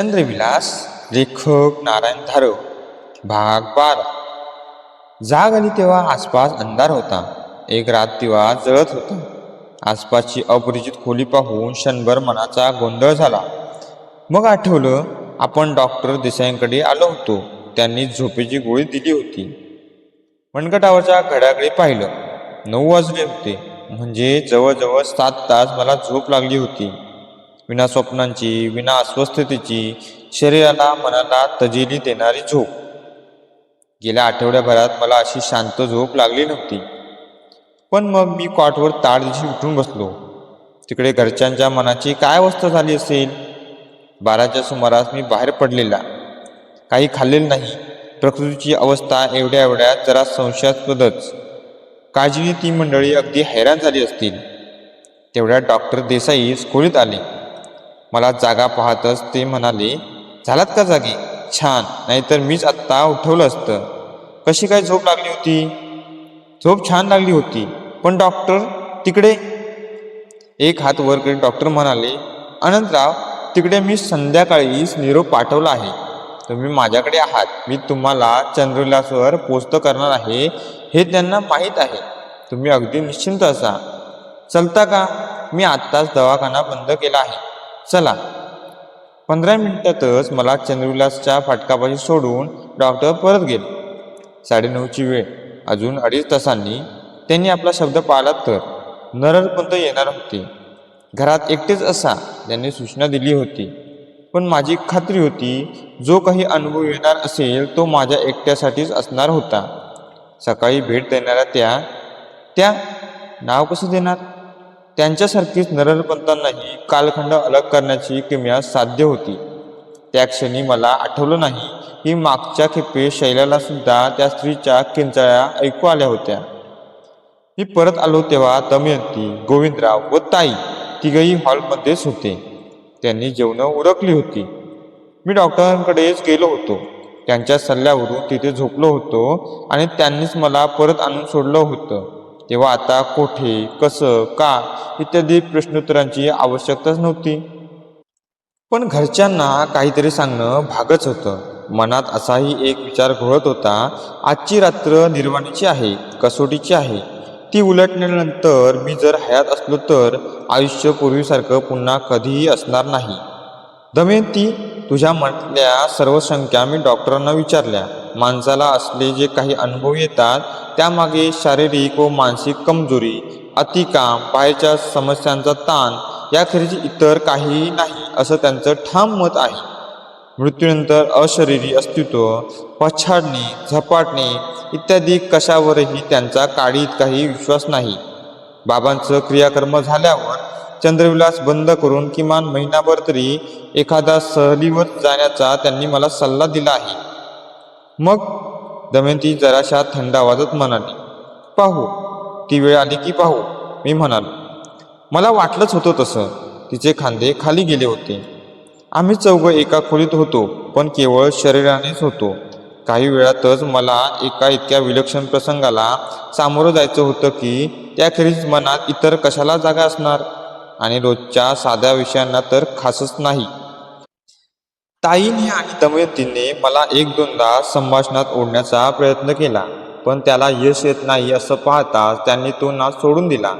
चंद्रविलास लेखक नारायण धारव भाग बारा. जाग आली तेव्हा आसपास अंधार होता. एक रात दिवा जळत होता. आसपासची अपरिचित खोली पाहून क्षणभर मनाचा गोंधळ झाला. मग आठवलं आपण डॉक्टर देसाईंकडे आलो होतो. त्यांनी झोपेची गोळी दिली होती. मनगटावरच्या घड्याकडे पाहिलं. नऊ वाजले होते. म्हणजे जवळजवळ सात तास मला झोप लागली होती. विना स्वप्नांची विना अस्वस्थतेची शरीराला मनाला तजेली देणारी झोप. गेल्या आठवड्याभरात मला अशी शांत झोप लागली नव्हती. पण मग मी कॉटवर ताड दिवशी उठून बसलो. तिकडे घरच्यांच्या मनाची काय अवस्था झाली असेल? बाराच्या सुमारास मी बाहेर पडलेला. काही खाल्लेलं नाही. प्रकृतीची अवस्था एवढ्या एवढ्या जरा संशयास्पदच. काळजीने ती मंडळी अगदी हैराण झाली असतील. तेवढ्या डॉक्टर देसाई खोलीत आले. मला जागा पाहतच ते म्हणाले झालात का जागी? छान नाहीतर मीच आत्ता उठवलं असतं. कशी काय झोप लागली होती? झोप छान लागली होती पण डॉक्टर तिकडे. एक हात वर करीत डॉक्टर म्हणाले अनंतराव तिकडे मी संध्याकाळीच निरोप पाठवला आहे. तुम्ही माझ्याकडे आहात. मी तुम्हाला चंद्रविलासवर पोचतं करणार आहे हे त्यांना माहीत आहे. तुम्ही अगदी निश्चिंत असा. चलता का? मी आत्ताच दवाखाना बंद केला आहे. चला. पंधरा मिनिटातच मला चंद्रविलासच्या फाटकापाशी सोडून डॉक्टर परत गेले. साडेनऊची वेळ. अजून अडीच तासांनी त्यांनी आपला शब्द पाळला तर. नररपंत येणार होते. घरात एकटेच असा त्यांनी सूचना दिली होती. पण माझी खात्री होती जो काही अनुभव येणार असेल तो माझ्या एकट्यासाठीच असणार होता. सकाळी भेट देणाऱ्या त्या त्या नाव कसं देणार? त्यांच्यासारखीच नररपंतांनाही कालखंड अलग करण्याची किमया साध्य होती. त्या क्षणी मला आठवलं नाही की मागच्या खेपे शैलाला सुद्धा त्या स्त्रीच्या किंचाळ्या ऐकू आल्या होत्या. मी परत आलो तेव्हा दमयंती गोविंदराव व ताई तिघही हॉलमध्येच होते. त्यांनी जेवणं उरकली होती. मी डॉक्टरांकडेच गेलो होतो. त्यांच्या सल्ल्यावरून तिथे झोपलो होतो आणि त्यांनीच मला परत आणून सोडलं होतं. तेव्हा आता कोठे कसं का इत्यादी प्रश्नोत्तरांची आवश्यकताच नव्हती. पण घरच्यांना काहीतरी सांगणं भागच होतं. मनात असाही एक विचार घोळत होता आजची रात्र निर्वाणीची आहे कसोटीची आहे. ती उलटल्यानंतर मी जर हयात असलो तर आयुष्य पूर्वीसारखं पुन्हा कधीही असणार नाही. दमयंती तुझ्या म्हटल्या सर्व शंका मी डॉक्टरांना विचारल्या. माणसाला असले जे काही अनुभव येतात त्यामागे शारीरिक व मानसिक कमजोरी अतिकाम बाहेरच्या समस्यांचा ताण याखेरीज इतर काहीही नाही असं त्यांचं ठाम मत आहे. मृत्यूनंतर अशरीरी अस्तित्व पछाडणे झपाटणे इत्यादी कशावरही त्यांचा काळीत काही विश्वास नाही. बाबांचं क्रियाकर्म झाल्यावर चंद्रविलास बंद करून किमान महिनाभर तरी एखादा सहलीवर जाण्याचा त्यांनी मला सल्ला दिला आहे. मग दमयंती जराशा थंड आवाजात म्हणाली पाहू. ती वेळ आली की पाहू मी म्हणालो. मला वाटलंच होतं तसं. तिचे खांदे खाली गेले होते. आम्ही चौघं एका खोलीत होतो पण केवळ शरीरानेच होतो. काही वेळातच मला एका इतक्या विलक्षण प्रसंगाला सामोरं जायचं होतं की त्याखेरीज मनात इतर कशाला जागा असणार? आणि रोजच्या साध्या विषयांना तर खासच नाही. ताईने आणि दमयंतीने मला एक दोनदा संभाषणात ओढण्याचा प्रयत्न केला पण त्याला यश येत नाही असं पाहताच त्यांनी तो नाच सोडून दिला.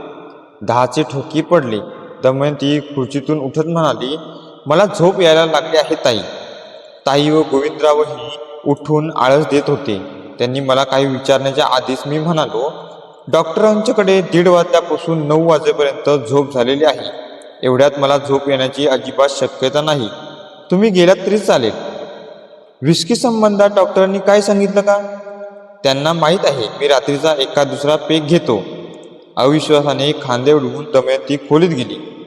दहाचे ठोकी पडले. दमयंती खुर्चीतून उठत म्हणाली मला झोप यायला लागली आहे ताई. ताई व गोविंदरावही उठून आळस देत होते. त्यांनी मला काही विचारण्याच्या आधीच मी म्हणालो डॉक्टरांच्याकडे दीड वाजल्यापासून नऊ वाजेपर्यंत झोप झालेली आहे. एवढ्यात मला झोप येण्याची अजिबात शक्यता नाही. तुम्ही गेलात तरी चालेल. विस्की संबंधात डॉक्टरांनी काय सांगितलं का? त्यांना माहीत आहे मी रात्रीचा एका दुसरा पेक घेतो. अविश्वासाने खांदे उडवून दमयंती खोलीत गेली.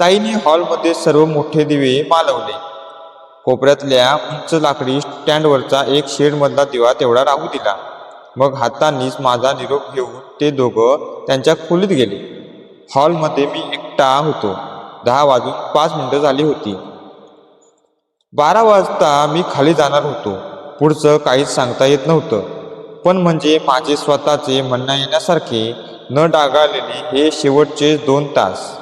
ताईने हॉलमध्ये सर्व मोठे दिवे मालवले. कोपऱ्यातल्या उंच लाकडी स्टँडवरचा एक शेडमधला दिवा तेवढा राहू दिला. मग हातांनीच माझा निरोप घेऊन ते दोघं त्यांच्या खोलीत गेले. हॉलमध्ये मी एकटा होतो. दहा वाजून पाच मिनटं झाली होती. बारा वाजता मी खाली जाणार होतो. पुढचं काहीच सांगता येत नव्हतं. पण म्हणजे माझे स्वतःचे म्हणण्या येण्यासारखे न डागाळलेले हे शेवटचे दोन तास.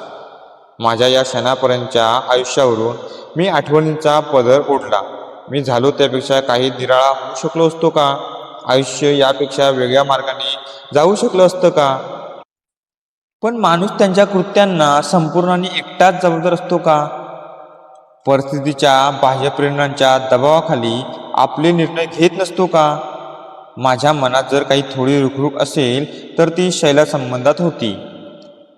माझ्या या क्षणापर्यंतच्या आयुष्यावरून मी आठवणींचा पदर ओढला. मी झालो त्यापेक्षा काही निराळा होऊ शकलो असतो का? आयुष्य यापेक्षा वेगळ्या मार्गाने जाऊ शकलं असतं का? पण माणूस त्यांच्या कृत्यांना संपूर्ण आणि एकटाच जबाबदार असतो का? परिस्थितीच्या बाह्य प्रेरणांच्या दबावाखाली आपले निर्णय घेत नसतो का? माझ्या मनात जर काही थोडी रुखरुख असेल तर ती शैला संबंधात होती.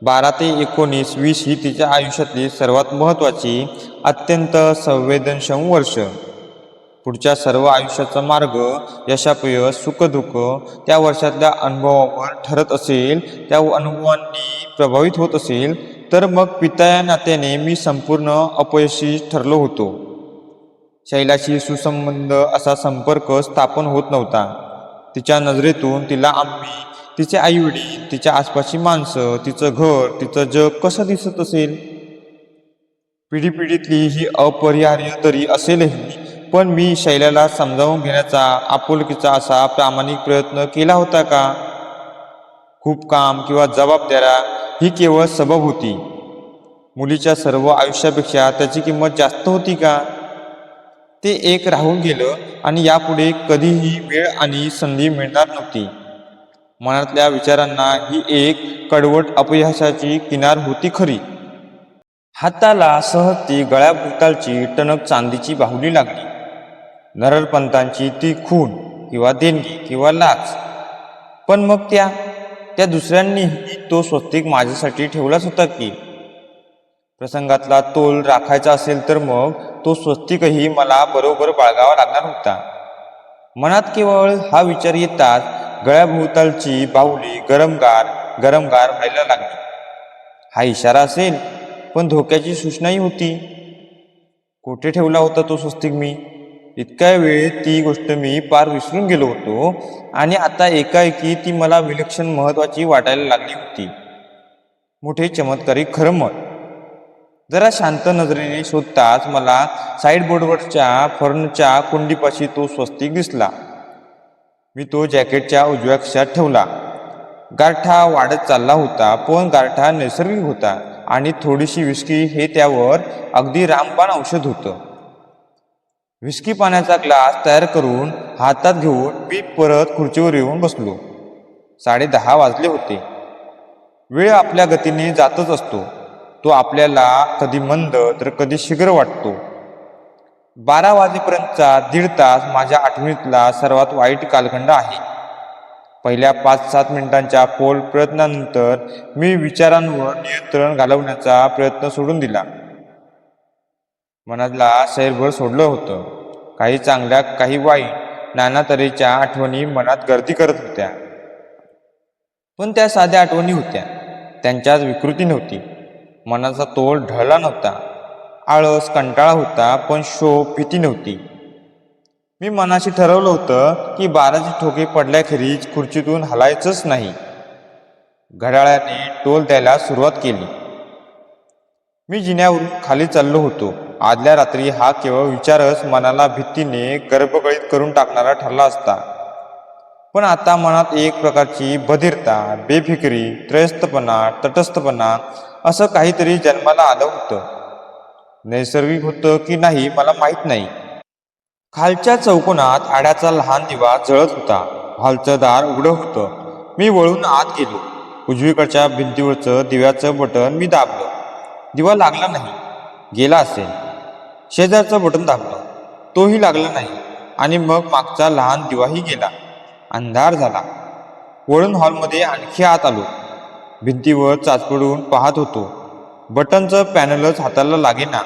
बारा ते एकोणीस वीस ही तिच्या आयुष्यातली सर्वात महत्त्वाची अत्यंत संवेदनक्षम वर्ष. पुढच्या सर्व आयुष्याचा मार्ग यशापयश सुखदुःख त्या वर्षातल्या अनुभवावर ठरत असेल त्या अनुभवांनी प्रभावित होत असेल तर मग पिता या नात्याने मी संपूर्ण अपयशी ठरलो होतो. शैलाशी सुसंबंध असा संपर्क स्थापन होत नव्हता. तिच्या नजरेतून तिला आम्ही तिचे आईवडील तिच्या आसपासची माणसं तिचं घर तिचं जग कसं दिसत असेल? पिढी पिढीतली ही अपरिहार्य तरी असेलही. पण मी शैल्याला समजावून घेण्याचा आपुलकीचा असा प्रामाणिक प्रयत्न केला होता का? खूप काम किंवा जबाबदाऱ्या ही केवळ सबब होती. मुलीच्या सर्व आयुष्यापेक्षा त्याची किंमत जास्त होती का? ते एक राहून गेलं आणि यापुढे कधीही वेळ आणि संधी मिळणार नव्हती. मनातल्या विचारांना ही एक कडवट अपयशाची किनार होती खरी. हाताला सहज ती गळ्याभोवतालची टणक चांदीची बाहुली लागली. नररपंतांची ती खून किंवा देणगी किंवा लाच. पण मग त्या त्या दुसऱ्यांनीही तो स्वस्तिक माझ्यासाठी ठेवलाच होता की? प्रसंगातला तोल राखायचा असेल तर मग तो स्वस्तिकही मला बरोबर बाळगावा लागणार होता. मनात केवळ हा विचार येताच गळ्याभोवतालची बाहुली गरमगार गरमगार व्हायला लागली. हा इशारा असेल पण धोक्याची सूचनाही होती. कुठे ठेवला होता तो स्वस्तिक मी? इतक्या वेळ ती गोष्ट मी पार विसरून गेलो होतो. आणि आता एकाएकी ती मला विलक्षण महत्वाची वाटायला लागली होती. मोठे चमत्कारी खरं मत जरा शांत नजरेने शोधताच मला साईडबोर्डवरच्या फर्नच्या कुंडीपाशी तो स्वस्तिक दिसला. मी तो जॅकेटच्या उजव्या खिशात ठेवला. गारठा वाढत चालला होता पण गारठा नैसर्गिक होता आणि थोडीशी विस्की हे त्यावर अगदी रामबाण औषध होतं. विस्की पाण्याचा ग्लास तयार करून हातात घेऊन मी परत खुर्चीवर येऊन बसलो. साडे दहा वाजले होते. वेळ आपल्या गतीने जातच असतो. तो आपल्याला कधी मंद तर कधी शीघ्र वाटतो. बारा वाजेपर्यंतचा दीड तास माझ्या आठवणीतला सर्वात वाईट कालखंड आहे. पहिल्या पाच सात मिनिटांच्या पोल प्रयत्नानंतर मी विचारांवर नियंत्रण घालवण्याचा प्रयत्न सोडून दिला. मनातला सैरभर सोडलं होतं. काही चांगल्या काही वाईट नाना तऱ्हेच्या आठवणी मनात गर्दी करत होत्या. पण त्या साध्या आठवणी होत्या. त्यांच्यात विकृती नव्हती. मनाचा तोल ढळला नव्हता. आळस कंटाळा होता पण शोक भीती नव्हती. मी मनाशी ठरवलं होतं की बाराचे ठोके पडल्याखेरीज खुर्चीतून हलायचंच नाही. घड्याळाने टोल द्यायला सुरुवात केली. मी जिन्यावरून खाली चाललो होतो. आदल्या रात्री हा केवळ विचारच मनाला भीतीने गर्भगळीत करून टाकणारा ठरला असता. पण आता मनात एक प्रकारची बधिरता बेफिकरी त्रयस्थपणा तटस्थपणा असं काहीतरी जन्माला आलं होतं. नैसर्गिक होतं की नाही मला माहीत नाही. खालच्या चौकोनात आड्याचा लहान दिवा जळत होता. हॉलचं दार उघडं होतं. मी वळून आत गेलो. उजवीकडच्या भिंतीवरचं दिव्याचं बटन मी दाबलं. दिवा लागला नाही गेला असेल. शेजारचं बटन दाबलं तोही लागला नाही. आणि मग मागचा लहान दिवाही गेला. अंधार झाला. वळून हॉलमध्ये आणखी आत आलो. भिंतीवर चाचपडून पाहत होतो. बटनचं पॅनलच हाताला लागेना.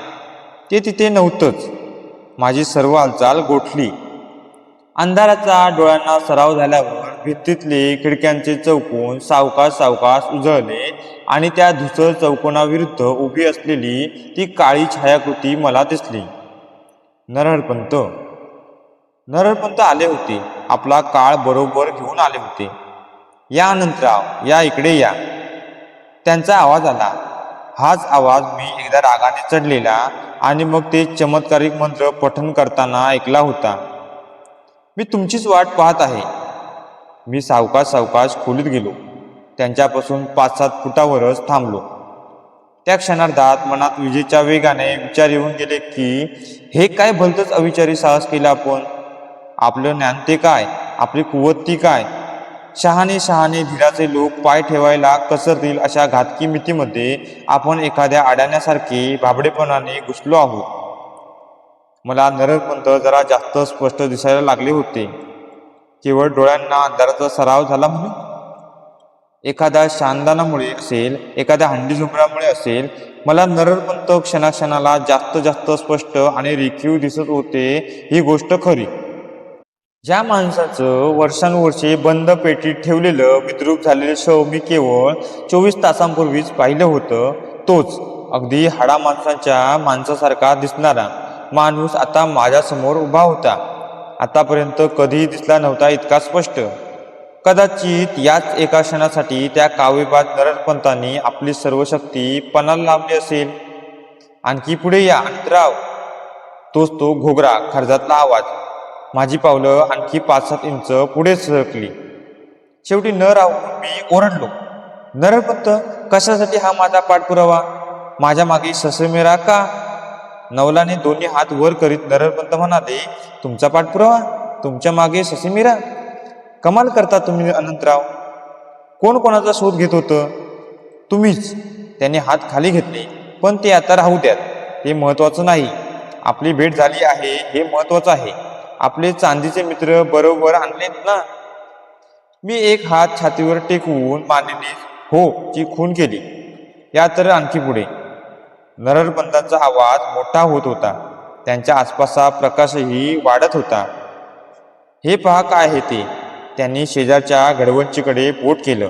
ते तिथे नव्हतंच. माझी सर्व हालचाल गोठली. अंधाराचा डोळ्यांना सराव झाल्यावर भित्तीतली खिडक्यांचे चौकोन सावकाश सावकाश उजळले आणि त्या धुसर चौकोनाविरुद्ध उभी असलेली ती काळी छायाकृती मला दिसली. नरहरपंत. नरहरपंत आले होते. आपला काळ बरोबर घेऊन आले होते. या अनंतराव या इकडे या. त्यांचा आवाज आला. हाच आवाज मी एकदा रागाने चढलेला आणि मग ते चमत्कारिक मंत्र पठण करताना ऐकला होता. मी तुमचीच वाट पाहत आहे. मी सावकाश सावकाश खोलीत गेलो. त्यांच्यापासून पाच सात फुटावरच थांबलो. त्या क्षणार्धात मनात विजेच्या वेगाने विचार येऊन गेले की हे काय भलतंच अविचारी साहस केलं आपण? आपलं ज्ञान ते काय? आपली कुवत ती काय? शहाणे शहाणे धीराचे लोक पाय ठेवायला कसरतील अशा घातकी मितीमध्ये आपण एखाद्या आड्याण्यासारखे भाबडेपणाने घुसलो आहोत. मला नरकपंत जरा जास्त स्पष्ट दिसायला लागले होते. केवळ डोळ्यांना अंधाराचा सराव झाला म्हणून? एखाद्या शानदानामुळे असेल एखाद्या हंडीझुंबरामुळे असेल मला नरपंत क्षणाक्षणाला जास्त जास्त स्पष्ट आणि रेखीव दिसत होते ही गोष्ट खरी. ज्या माणसाचं वर्षानुवर्षे बंद पेटीत ठेवलेलं विद्रूप झालेलं शव मी केवळ चोवीस तासांपूर्वीच पाहिलं होतं तोच अगदी हाडा माणसाच्या माणसासारखा दिसणारा माणूस आता माझ्यासमोर उभा होता. आतापर्यंत कधीही दिसला नव्हता इतका स्पष्ट. कदाचित याच एका क्षणासाठी त्या काव्यबाद नरपंतांनी आपली सर्व शक्ती पणाला लावली असेल. आणखी पुढे या अंतराव. तोच तो घोगरा खर्जातला आवाज. माझी पावलं आणखी पाच सात इंच पुढे सरकली. शेवटी न राहून मी ओरडलो. नरपंत कशासाठी हा माझा पाठपुरावा? माझ्या मागे ससेमेरा का? नवलाने दोन्ही हात वर करीत नरपंत म्हणाले तुमचा पाठपुरावा? तुमच्या मागे ससेमिरा कमाल करता तुम्ही अनंतराव. कोण कोणाचा शोध घेत होतं? तुम्हीच. त्याने हात खाली घेतले पण ते आता राहू द्यात. हे महत्वाचं नाही. आपली भेट झाली आहे हे महत्वाचं आहे. आपले चांदीचे मित्र बरोबर आणलेत ना? मी एक हात छातीवर टेकवून मानेने हो ची खून केली. या तर आणखी पुढे. नररपंतांचा आवाज मोठा होत होता. त्यांच्या आसपासचा प्रकाशही वाढत होता. हे पहा काय आहे ते. त्यांनी शेजारच्या घडवंचीकडे पोट केलं.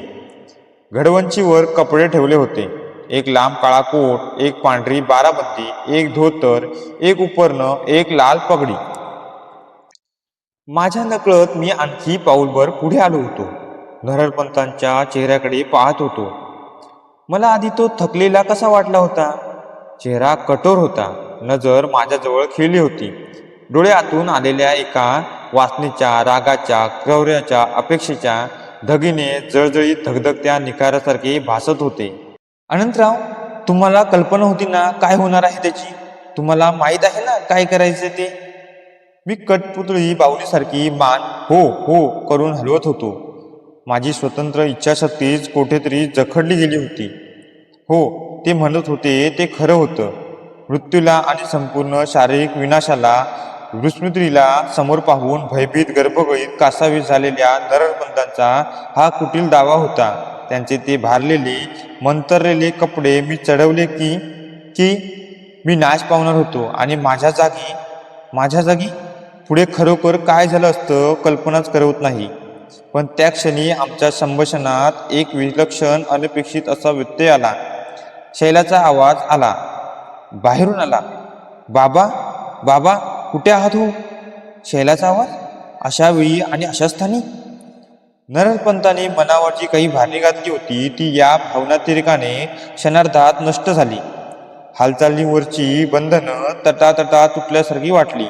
घडवंचीवर कपडे ठेवले होते. एक लांब काळा कोट एक पांढरी बाराबंदी एक धोतर एक उपरणं एक लाल पगडी. माझ्या नकळत मी आणखी पाऊलभर पुढे आलो होतो. नररपंतांच्या चेहऱ्याकडे पाहत होतो. मला आधी तो थकलेला कसा वाटला होता? चेहरा कठोर होता. नजर माझ्याजवळ खेळली होती. डोळ्यातून आतून आलेल्या एका वासनेच्या रागाच्या क्रौर्याच्या अपेक्षेच्या धगीने जळजळीत धगधगत्या निखारासारखे भासत होते. अनंतराव तुम्हाला कल्पना होती ना काय होणार आहे त्याची? तुम्हाला माहीत आहे ना काय करायचे ते? मी कटपुतळी बाहुलीसारखी मान हो हो करून हलवत होतो. माझी स्वतंत्र इच्छाशक्तीच कुठेतरी जखडली गेली होती. हो ते म्हणत होते ते खरं होतं. मृत्यूला आणि संपूर्ण शारीरिक विनाशाला विस्मृतीला समोर पाहून भयभीत गर्भगळीत कासावीस झालेल्या नरपंतांचा हा कुटील दावा होता. त्यांचे ते भारलेले मंतरलेले कपडे मी चढवले की की मी नाश पावणार होतो आणि माझ्या जागी माझ्या जागी? पुढे खरोखर काय झालं असतं कल्पनाच करवत नाही. पण त्या क्षणी आमच्या संभाषणात एक विलक्षण अनपेक्षित असा व्यत्यय आला. शैलाचा आवाज आला. बाहेरून आला. बाबा बाबा कुठे आहात हो? शैलाचा आवाज? अशा वेळी आणि अशा स्थानी? नरपंताने मनावर जी काही भारी घातली होती ती या भावनातिरिकाने क्षणार्धात नष्ट झाली. हालचालीवरची बंधनं तटातटा तुटल्यासारखी वाटली.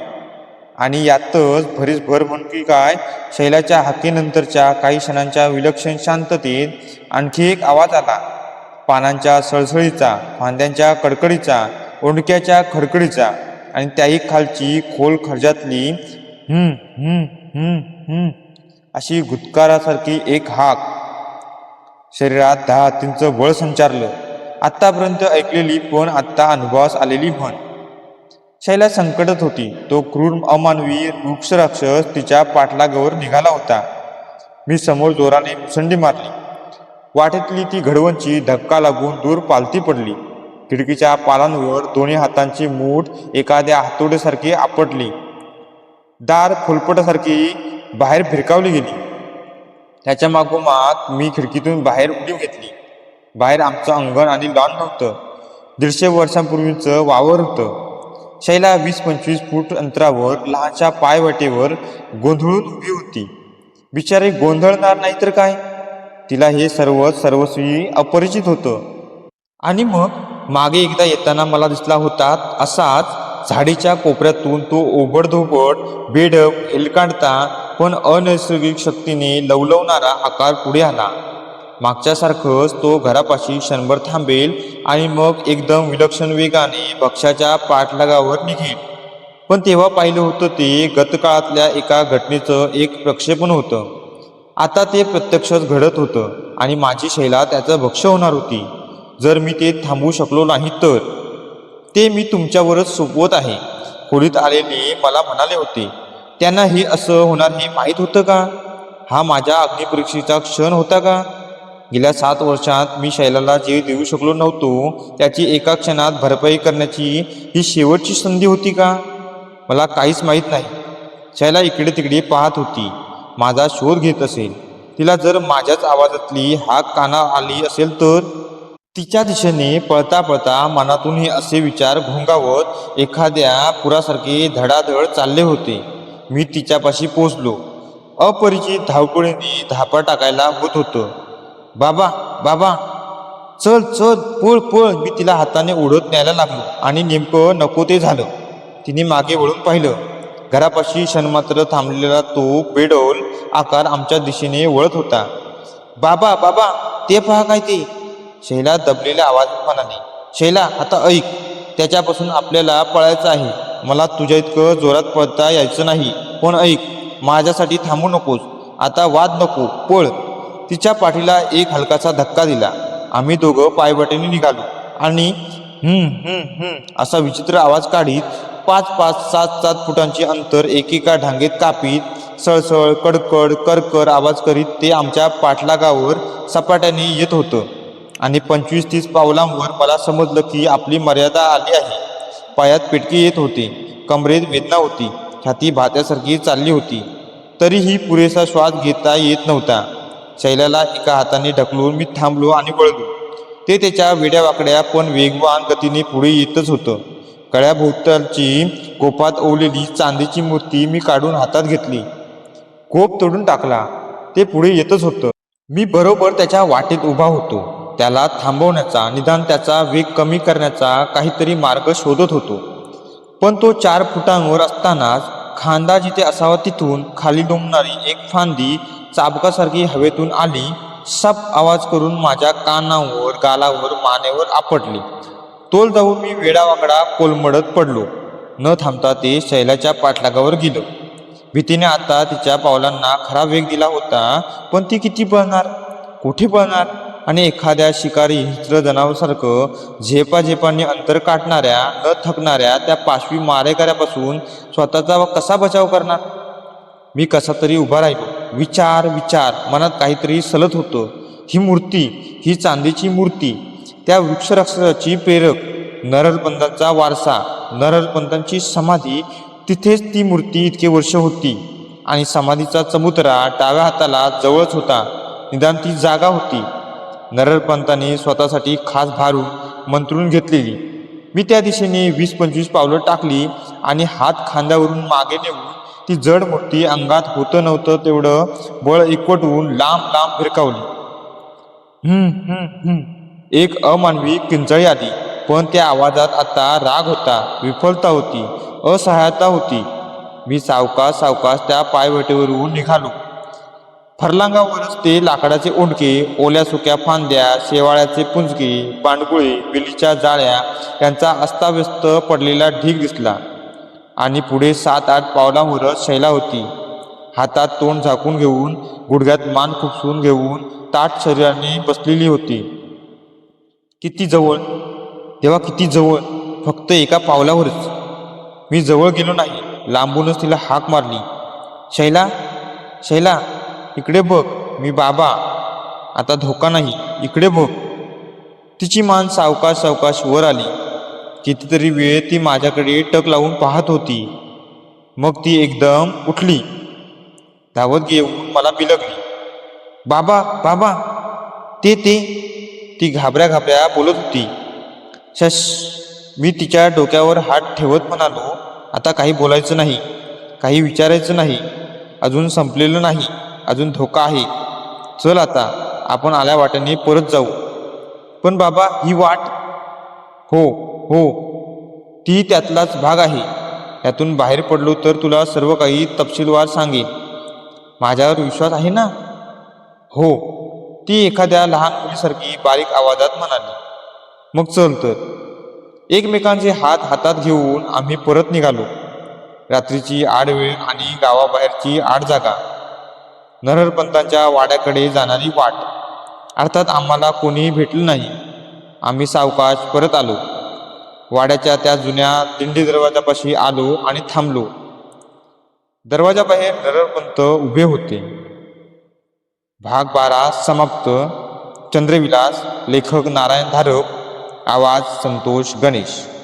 आणि यातच भरीस भर म्हणकी काय शैलाच्या हाकेनंतरच्या काही क्षणांच्या विलक्षण शांततेत आणखी एक आवाज आला. पानांच्या सळसळीचा फांद्यांच्या कडकडीचा ओंडक्याच्या खडकडीचा आणि त्याही खालची खोल खर्जातली हम्म हम्म हम्म हम्म अशी घुतकारासारखी एक हाक शरीरात दहा हातींचं बळ संचारलं. आत्तापर्यंत ऐकलेली पण आत्ता अनुभवास आलेली म्हण. शैला संकटत होती. तो क्रूर अमानवी वृक्ष राक्षस तिच्या पाठलागावर निघाला होता. मी समोर जोराने मुसंडी मारली. वाटेतली ती घडवंची धक्का लागून दूर पालती पडली. खिडकीच्या पालांवर दोन्ही हातांची मूठ एखाद्या हातोड्यासारखी आपटली. दार खोलपटासारखी बाहेर फिरकावली गेली. त्याच्या मागोमाग मी खिडकीतून बाहेर उडी घेतली. बाहेर आमचं अंगण आणि लॉन नव्हतं. दीडशे वर्षांपूर्वीचं वावर होतं. शैला वीस पंचवीस फूट अंतरावर लहानशा पायवाटेवर गोंधळून उभी होती. बिचारी गोंधळणार नाही तर काय? तिला हे सर्व सर्वस्वी अपरिचित होतं. आणि मग मागे एकदा येताना मला दिसला होता असाच झाडीच्या कोपऱ्यातून तो ओबडधोबड बेडप हेलकांडता पण अनैसर्गिक शक्तीने लवलवणारा आकार पुढे आला. मागच्यासारखंच तो घरापाशी क्षणभर थांबेल आणि मग एकदम विलक्षण वेगाने भक्ष्याच्या पाठलागावर निघेल. पण तेव्हा पाहिलं होतं ते गतकाळातल्या एका घटनेचं एक प्रक्षेपण होतं. आता ते प्रत्यक्षच घडत होतं आणि माझी शैला त्याचं भक्ष्य होणार होती. जर मी ते थांबवू शकलो नाही तर. ते मी तुमच्यावरच सोपवत आहे. खोलीत आलेले मला म्हणाले होते त्यांना हे असं होणार हे माहीत होतं का? हा माझ्या अग्निपरीक्षेचा क्षण होता का? गेल्या सात वर्षात मी शैलाला जे देऊ शकलो नव्हतो त्याची एका क्षणात भरपाई करण्याची ही शेवटची संधी होती का? मला काहीच माहीत नाही. शैला इकडे तिकडे पाहत होती. माझा शोध घेत असेल. तिला जर माझ्याच आवाजातली हाक काना आली असेल तर? तिच्या दिशेने पळता पळता मनातून हे असे विचार घोंगावत एखाद्या पुरासारखे धडाधड चालले होते. मी तिच्यापाशी पोचलो अपरिचित धावपळीने धापा टाकायला होत होतं. बाबा बाबा! चल चल पळ पळ! मी तिला हाताने ओढत न्यायला लागलो आणि नेमकं नको ते झालं. तिने मागे वळून पाहिलं. घरापाशी क्षणमात्र थांबलेला तो बेडोल आकार आमच्या दिशेने वळत होता. बाबा बाबा ते पहा काय ते. शैला दबलेल्या आवाज म्हणाली शैला आता ऐक. त्याच्यापासून आपल्याला पळायचं आहे. मला तुझ्या इतकं जोरात पळता यायचं नाही. पण ऐक माझ्यासाठी थांबू नकोस. आता वाद नको पळ. तिच्या पाठीला एक हलकासा धक्का दिला. आम्ही दोघं पायवाटेने निघालो आणि हम्म हम्म हम्म असा विचित्र आवाज काढीत पाच पाच सात सात फुटांचे अंतर एकेका ढांगेत कापीत सळसळ कडकड करकर आवाज करीत ते आमच्या पाठलागावर सपाट्याने येत होतं. आणि पंचवीस तीस पावलांवर मला समजलं की आपली मर्यादा आली आहे. पायात पेटके येत होते. कमरेत वेदना होती. छाती भात्यासारखी चालली होती. तरीही पुरेसा श्वास घेता येत नव्हता. शैलाला एका हाताने ढकलून मी थांबलो आणि वळलो. ते त्याच्या वेड्या वाकड्या पण वेगवान गतीने पुढे येतच होतं. कळ्याभोवतालची कोपात ओवलेली चांदीची मूर्ती मी काढून हातात घेतली. कोप तोडून टाकला. ते पुढे येतच होतं. मी बरोबर त्याच्या वाटेत उभा होतो. त्याला थांबवण्याचा निदान त्याचा वेग कमी करण्याचा काहीतरी मार्ग शोधत होतो. पण तो चार फुटांवर असतानाच खांदा जिथे असावा तिथून खाली डोंबणारी एक फांदी चाबकासारखी हवेतून आली. सप आवाज करून माझ्या कानावर गालावर मानेवर आपटली. तोल जाऊन मी वेडावाकडा कोलमडत पडलो. न थांबता ते शैलाच्या पाठलागावर गेलं. भीतीने आता तिच्या पावलांना खरा वेग दिला होता पण ती किती पळणार? कुठे पळणार? आणि एखाद्या शिकारी हिंस्र जनावरसारखं झेपाझेपाने अंतर काटणाऱ्या न थकणाऱ्या त्या पाशवी मारेकऱ्यापासून स्वतःचा कसा बचाव करणार? मी कसा तरी उभा राहिलो. विचार विचार. मनात काहीतरी सलत होतं. ही मूर्ती ही चांदीची मूर्ती त्या वृक्षरक्षाची प्रेरक नरलपंतांचा वारसा नरलपंतांची समाधी तिथेच ती मूर्ती इतके वर्ष होती. आणि समाधीचा चमुतरा डाव्या हाताला जवळच होता. निदान ती जागा होती. नरलपंतांनी स्वतःसाठी खास भारून मंत्रून घेतलेली. मी त्या दिशेने वीस पंचवीस पावलं टाकली आणि हात खांद्यावरून मागे नेऊन ती जड मूर्ती अंगात होतं नव्हतं तेवढं बळ एकवटवून लांब लांब फिरकावली. हम्म हम्म हम्म. एक अमानवी किंचळी आली. पण त्या आवाजात आता राग होता विफलता होती असहायता होती. मी सावकाश सावकाश त्या पायवटेवरून निघालो. फरलांगावरच ते लाकडाचे ओंडके ओल्या सुक्या फांद्या शेवाळ्याचे पुंजके पांडगुळे वेलीच्या जाळ्या यांचा अस्ताव्यस्त पडलेला ढीग दिसला. आणि पुढे सात आठ पावलांवरच शैला होती. हातात तोंड झाकून घेऊन गुडघ्यात मान खुपसून घेऊन ताट शरीराने बसलेली होती. किती जवळ? तेव्हा किती जवळ? फक्त एका पावलावरच. मी जवळ गेलो नाही. लांबूनच तिला हाक मारली. शैला शैला इकडे बघ. मी बाबा. आता धोका नाही. इकडे बघ. तिची मान सावकाश सावकाश वर आली. कितीतरी वेळ ती माझ्याकडे टक लावून पाहत होती. मग ती एकदम उठली. धावत घेऊन मला बिलगली. बाबा बाबा. ते ते. ती घाबऱ्या घाबऱ्या बोलत होती. शश मी तिच्या डोक्यावर हात ठेवत म्हणालो आता काही बोलायचं नाही काही विचारायचं नाही अजून संपलेलं नाही अजून धोका आहे. चल आता आपण आल्या वाटेने परत जाऊ. पण बाबा ही वाट हो हो ती त्यातलाच भाग आहे. यातून बाहेर पडलो तर तुला सर्व काही तपशीलवार सांगेन. माझ्यावर विश्वास आहे ना? हो ती एखाद्या लहान मुलीसारखी बारीक आवाजात म्हणाली मग चल तर. एकमेकांचे हात हातात घेऊन आम्ही परत निघालो. रात्रीची आडवेळ आणि गावाबाहेरची आड जागा. नरहरपंतांच्या वाड्याकडे जाणारी वाट. अर्थात आम्हाला कोणीही भेटलं नाही. आम्ही सावकाश परत आलो. वाड्याच्या त्या जुन्या दिंडी दरवाजापाशी आलो आणि थांबलो. दरवाजाबाहेर नरहरपंत उभे होते. भाग बारा समाप्त. चंद्रविलास लेखक नारायण धारप आवाज संतोष गणेश.